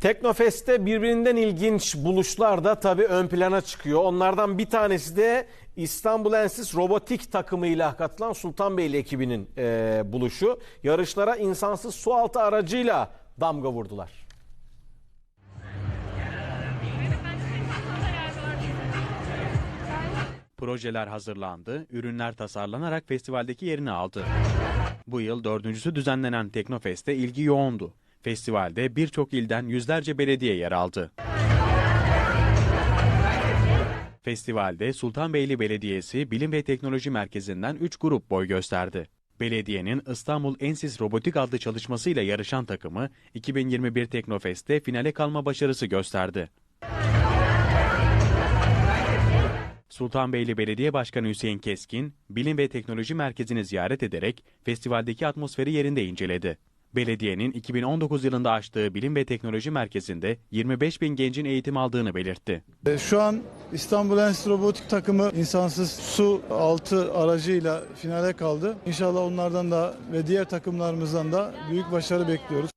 Teknofest'te birbirinden ilginç buluşlar da tabii ön plana çıkıyor. Onlardan bir tanesi de İstanbul Ensis Robotik takımıyla katılan Sultanbeyli ekibinin eee, buluşu. Yarışlara insansız sualtı aracıyla damga vurdular. Projeler hazırlandı, ürünler tasarlanarak festivaldeki yerini aldı. Bu yıl dördüncüsü düzenlenen Teknofest'te ilgi yoğundu. Festivalde birçok ilden yüzlerce belediye yer aldı. Festivalde Sultanbeyli Belediyesi Bilim ve Teknoloji Merkezi'nden 3 grup boy gösterdi. Belediyenin İstanbul Ensis Robotik adlı çalışmasıyla yarışan takımı 2021 Teknofest'te finale kalma başarısı gösterdi. Sultanbeyli Belediye Başkanı Hüseyin Keskin, Bilim ve Teknoloji Merkezi'ni ziyaret ederek festivaldeki atmosferi yerinde inceledi. Belediyenin 2019 yılında açtığı Bilim ve Teknoloji Merkezi'nde 25 bin gencin eğitim aldığını belirtti. E, Şu an İstanbul Enstitü Robotik takımı insansız su altı aracıyla finale kaldı. İnşallah onlardan da ve diğer takımlarımızdan da büyük başarı bekliyoruz.